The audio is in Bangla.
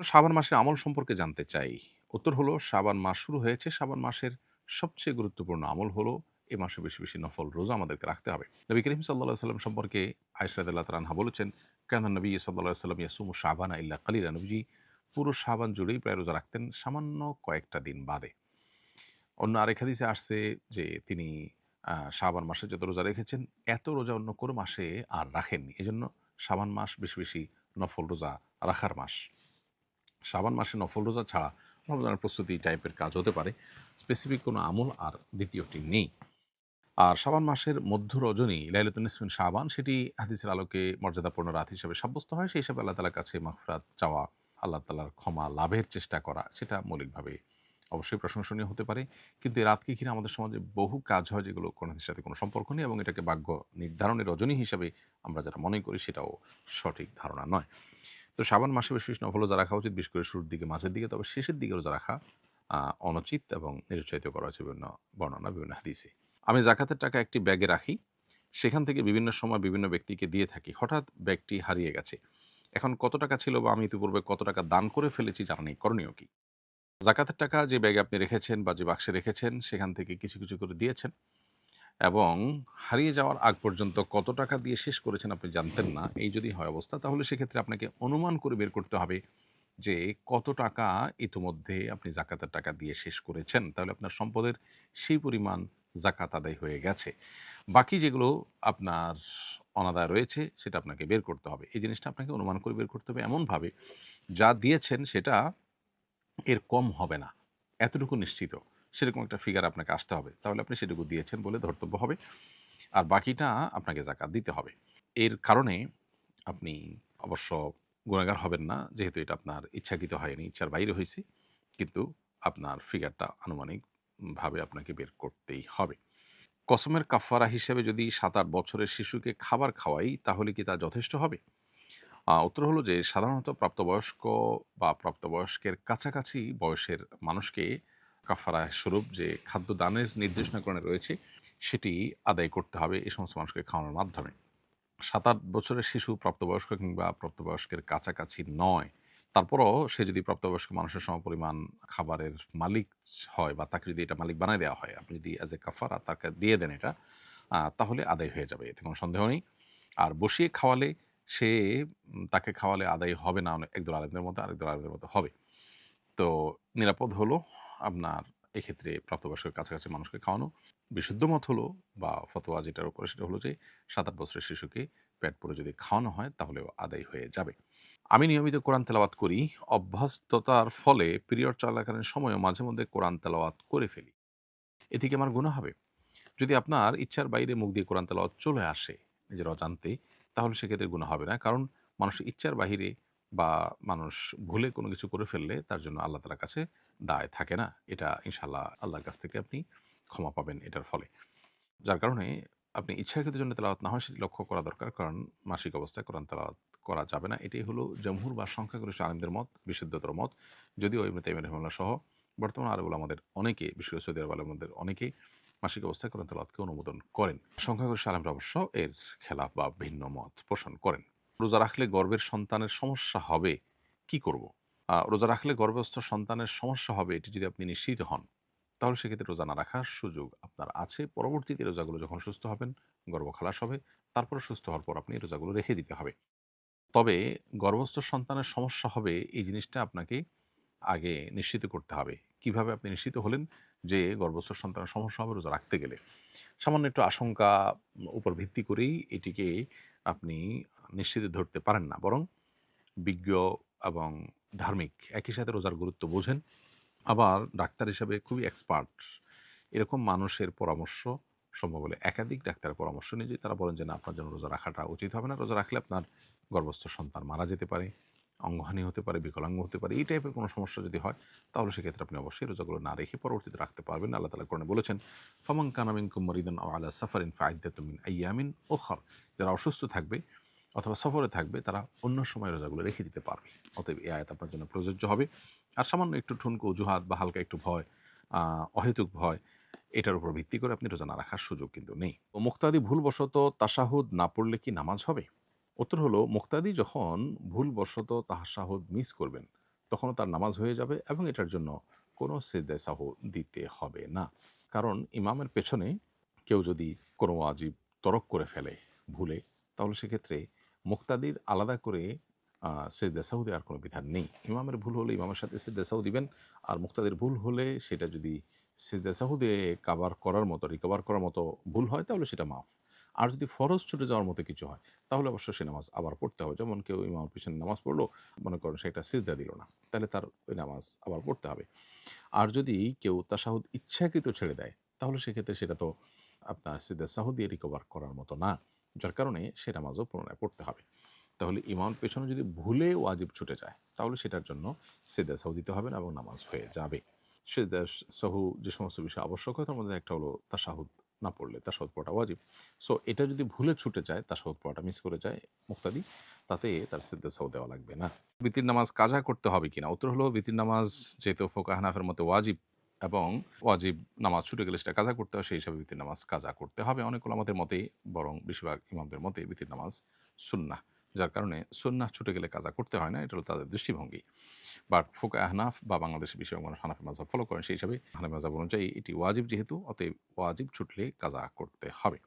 শাবান মাসের আমল সম্পর্কে জানতে চাই। উত্তর হলো শাবান মাস শুরু হয়েছে। শাবান মাসের সবচেয়ে গুরুত্বপূর্ণ আমল হলো, এ মাসে বেশি বেশি নফল রোজা আমাদেরকে রাখতে হবে। নবী করিম সাল্লাহ সাল্লাম সম্পর্কে আয়সাদুল্লাহ তালানহা বলেছেন, কেন নবী সাল্লাহ সাল্লাম ইয়াসুম শাবানা ইল্লা কালিলা। নবীজি পুরো শাবান জুড়েই প্রায় রোজা রাখতেন সামান্য কয়েকটা দিন বাদে। অন্য আরেক হাদিসে আসছে যে তিনি শাবান মাসে যত রোজা রেখেছেন, এত রোজা অন্য কোনো মাসে আর রাখেননি। এজন্য শাবান মাস বেশি বেশি নফল রোজা রাখার মাস। শাবান মাসে নফল রোজা ছাড়া রমজানের প্রস্তুতি টাইপের কাজ হতে পারে। স্পেসিফিক কোনো আমল আর দ্বিতীয়টি নেই। আর শাবান মাসের মধ্য রজনী লাইলাতুন নিসফিন শাবান সেটি হাদিসের আলোকে মর্যাদাপূর্ণ রাত হিসেবে সাব্যস্ত হয়। সেই হিসাবে আল্লাহ তালার কাছে মাফরাত চাওয়া, আল্লাহ তালার ক্ষমা লাভের চেষ্টা করা, সেটা মৌলিকভাবে অবশ্যই প্রশংসনীয় হতে পারে। কিন্তু এই রাতকে ঘিরে আমাদের সমাজে বহু কাজ হয় যেগুলো কোনো কিছুর সাথে কোনো সম্পর্ক নেই এবং এটাকে ভাগ্য নির্ধারণের রজনী হিসাবে আমরা যারা মনে করি সেটাও সঠিক ধারণা নয়। তো শ্রাবণ মাসে বেশ বেশ নফল রোজা রাখা উচিত, বিশেষ করে শুরুর দিকে, মাঝের দিকে, তবে শেষের দিকে রোজা রাখা অনুচিত এবং নিরুৎসাহিত করা হচ্ছে বিভিন্ন বর্ণনা, বিভিন্ন হাদিসে। আমি জাকাতের টাকা একটি ব্যাগে রাখি, সেখান থেকে বিভিন্ন সময় বিভিন্ন ব্যক্তিকে দিয়ে থাকি। হঠাৎ ব্যাগটি হারিয়ে গেছে। এখন কত টাকা ছিল বা আমি ইতিপূর্বে কত টাকা দান করে ফেলেছি জানা নেই, করণীয় কি? জাকাতের টাকা যে ব্যাগে আপনি রেখেছেন বা যে বাক্সে রেখেছেন, সেখান থেকে কিছু কিছু করে দিয়েছেন। এবং হারিয়ে যাওয়ার আগ পর্যন্ত কত টাকা দিয়ে শেষ করেছেন আপনি জানতেন না। এই যদি হয় অবস্থা, তাহলে সেক্ষেত্রে আপনাকে অনুমান করে বের করতে হবে যে কত টাকা ইতিমধ্যে আপনি জাকাতের টাকা দিয়ে শেষ করেছেন। তাহলে আপনার সম্পদের সেই পরিমাণ জাকাত আদায় হয়ে গেছে। বাকি যেগুলো আপনার অনাদায় রয়েছে, সেটা আপনাকে বের করতে হবে। এই জিনিসটা আপনাকে অনুমান করে বের করতে হবে এমনভাবে, যা দিয়েছেন সেটা এর কম হবে না। এতটুকু নিশ্চিত। সেরকম একটা ফিগার আপনাকে আসতে হবে। তাহলে আপনি সেটুকু দিয়েছেন বলে ধর্তব্য হবে। আর বাকিটা আপনাকে জাকাত দিতে হবে। এর কারণে আপনি অবশ্য গুণাগার হবেন না, যেহেতু এটা আপনার ইচ্ছাকৃত হয়নি, ইচ্ছার বাইরে হয়েছে। কিন্তু আপনার ফিগারটা আনুমানিকভাবে আপনাকে বের করতেই হবে। কসমের কাফারা হিসেবে যদি সাত আট বছরের শিশুকে খাবার খাওয়াই, তাহলে কি তা যথেষ্ট হবে? উত্তর হলো যে, সাধারণত প্রাপ্তবয়স্ক বা প্রাপ্তবয়স্কের কাছাকাছি বয়সের মানুষকে কাফারা স্বরূপ যে খাদ্য দানের নির্দেশনাকরণে রয়েছে, সেটি আদায় করতে হবে এই সমস্ত মানুষকে খাওয়ানোর মাধ্যমে। সাত আট বছরের শিশু প্রাপ্তবয়স্ক কিংবা প্রাপ্তবয়স্কের কাছাকাছি নয়, তারপরও সে যদি প্রাপ্তবয়স্ক মানুষের সমপরিমাণ খাবারের মালিক হয় বা তাকে যদি এটা মালিক বানায় দেওয়া হয়, আপনি যদি অ্যাজ এ কাফারা তাকে দিয়ে দেন এটা তাহলে আদায় হয়ে যাবে, এতে কোনো সন্দেহ নেই। আর বসিয়ে খাওয়ালে সে, তাকে খাওয়ালে আদায় হবে না, একদল আরেকদের মতো আরেকদল আরেকদের মতো হবে। তো নিরাপদ হলো আপনার এক্ষেত্রে প্রাপ্তবয়স্কের কাছাকাছি মানুষকে খাওয়ানো। বিশুদ্ধ মত হলো বা ফতোয়া যেটার উপরে সেটা হলো যে, সাত আট বছরের শিশুকে পেট পরে যদি খাওয়ানো হয় তাহলেও আদায় হয়ে যাবে। আমি নিয়মিত কোরআন তেলাওয়াত করি, অভ্যস্ততার ফলে পিরিয়ড চলাকালীন সময়ও মাঝে মধ্যে কোরআন তেলাওয়াত করে ফেলি। এ থেকে আমার গুণ হবে। যদি আপনার ইচ্ছার বাইরে মুখ দিয়ে কোরআন তেলাওয়াত চলে আসে নিজের অজান্তে, তাহলে সেক্ষেত্রে গুণ হবে না। কারণ মানুষ ইচ্ছার বাহিরে বা মানুষ ভুলে কোনো কিছু করে ফেললে তার জন্য আল্লাহ তালার কাছে দায় থাকে না। এটা ইনশাল্লাহ আল্লাহর কাছ থেকে আপনি ক্ষমা পাবেন এটার ফলে। যার কারণে আপনি ইচ্ছাকৃত জন্য তেলাওয়াত না হয় সেটি লক্ষ্য করা দরকার, কারণ মাসিক অবস্থায় কোরআন তেলাওয়াত করা যাবে না। এটাই হলো জমহুর বা সংখ্যাগরিষ্ঠ আলিমদের মত, বিশুদ্ধতর মত। যদিও ইবনে তাইমিয়া রহমাল্লাহ সহ বর্তমান আরবুল আমাদের অনেকে করে সৌদি আরব আলমদের অনেকেই মাসিক অবস্থায় কোরআন তেলাওয়াতকে অনুমোদন করেন। সংখ্যাগরিষ্ঠ আলমরা অবশ্য এর খেলাফ বা ভিন্ন মত পোষণ করেন। রোজা রাখলে গর্ভের সন্তানের সমস্যা হবে, কি করব? রোজা রাখলে গর্ভস্থ সন্তানের সমস্যা হবে, এটি যদি আপনি নিশ্চিত হন, তাহলে সেক্ষেত্রে রোজা না রাখার সুযোগ আপনার আছে। পরবর্তীতে রোজাগুলো যখন সুস্থ হবেন, গর্ভ খালাস হবে, তারপরে সুস্থ হওয়ার পর আপনি রোজাগুলো রেখে দিতে হবে। তবে গর্ভস্থ সন্তানের সমস্যা হবে, এই জিনিসটা আপনাকে আগে নিশ্চিত করতে হবে। কীভাবে আপনি নিশ্চিত হলেন যে গর্ভস্থ সন্তানের সমস্যা হবে রোজা রাখতে গেলে? সামান্য একটু আশঙ্কা উপর ভিত্তি করেই এটিকে আপনি নিশ্চিত ধরতে পারেন না। বরং বিজ্ঞ এবং ধার্মিক একই সাথে রোজার গুরুত্ব বোঝেন। আবার ডাক্তার হিসাবে খুবই এক্সপার্ট এরকম মানুষের পরামর্শ সম্ভব হলে একাধিক ডাক্তারের পরামর্শ নিয়ে যদি তারা বলেন যে, না, আপনার জন্য রোজা রাখাটা উচিত হবে না। রোজা রাখলে আপনার গর্ভস্থ সন্তান মারা যেতে পারে, অঙ্গহানি হতে পারে, বিকলাঙ্গ হতে পারে, এই টাইপের কোনো সমস্যা যদি হয়, তাহলে সেক্ষেত্রে আপনি অবশ্যই রোজাগুলো না রেখে পরবর্তীতে রাখতে পারবেন। আল্লাহ তালা কোরআনে বলেছেন ফামাং কানামিন কুমরিদান আলা সাফারিন ফাইদাতুমিন আইয়ামিন ও ওখর যারা অসুস্থ থাকবে অথবা সফরে থাকবে, তারা অন্য সময় রোজাগুলো রেখে দিতে পারবে। অতএব এই আয়াত আপনার জন্য প্রযোজ্য হবে। আর সামান্য একটু ঠুনকো অজুহাত বা হালকা একটু ভয় অহেতুক ভয়, এটার উপর ভিত্তি করে আপনি রোজা না রাখার সুযোগ কিন্তু নেই। ও মুক্তাদি ভুলবশত তাসাহুদ না পড়লে কি নামাজ হবে? উত্তর হলো, মুক্তাদি যখন ভুলবশত তাহাসাহুদ মিস করবেন, তখনও তার নামাজ হয়ে যাবে এবং এটার জন্য কোনো সেজদায় সাহু দিতে হবে না। কারণ ইমামের পেছনে কেউ যদি কোনো আজীব তরক করে ফেলে ভুলে, তাহলে সেক্ষেত্রে মুক্তাদির আলাদা করে সেজদা সাহু দেওয়ার কোনো বিধান নেই। ইমামের ভুল হলে ইমামের সাথে সেজদা সাহু দিবেন, আর মুক্তাদির ভুল হলে সেটা যদি সেজদা সাহু দিয়ে কাবার করার মতো রিকভার করার মতো ভুল হয়, তাহলে সেটা মাফ। আর যদি ফরজ ছুটে যাওয়ার মতো কিছু হয়, তাহলে অবশ্য সে নামাজ আবার পড়তে হবে। যেমন কেউ ইমামের পিছনে নামাজ পড়ল, মনে করেন সেটা সিজদা দিল না, তাহলে তার ওই নামাজ আবার পড়তে হবে। আর যদি কেউ তাসাহুদ ইচ্ছাকৃত ছেড়ে দেয়, তাহলে সেক্ষেত্রে সেটা তো আপনার সিদ্ধা সাহু দিয়ে রিকভার করার মতো না। যার কারণে সে নামাজও পুনরায় পড়তে হবে। তাহলে ইমাম পেছনে যদি ভুলে ওয়াজিব ছুটে যায়, তাহলে সেটার জন্য সিদ্ধা সাহু দিতে হবে না এবং নামাজ হয়ে যাবে। সিদ্ধা সাহু যে সমস্ত বিষয় আবশ্যক হয়, তার মধ্যে একটা হলো তাসাহুদ না পড়লে তার তাসাহুদ পড়াটা ওয়াজিব। সো এটা যদি ভুলে ছুটে যায় তাসাহুদ পড়াটা মিস করে যায় মুক্তাদি, তাতে তার সিদ্ধা সাহু দেওয়া লাগবে না। বিতির নামাজ কাজা করতে হবে কিনা? উত্তর হলো, বিতির নামাজ যেহেতু ফোকা হানাফের মতো ওয়াজিব এবং ওয়াজিব নামাজ ছুটে গেলে সেটা কাজা করতে হয়, সেই হিসাবে বিতির নামাজ কাজা করতে হবে। অনেক আমাদের মতেই, বরং বেশিরভাগ ইমামদের মতে বিতির নামাজ সুন্না যার কারণে সুন্না ছুটে গেলে কাজা করতে হয় না, এটা হলো তাদের দৃষ্টিভঙ্গি। বাট ফোকা আহনাফ বা বাংলাদেশের বেশিরভাগ মানুষ হানাফি মাজাব ফলো করেন, সেই হিসাবে হানাফি মাজাব অনুযায়ী এটি ওয়াজিব যেহেতু, অতএব ওয়াজিব ছুটলে কাজা করতে হবে।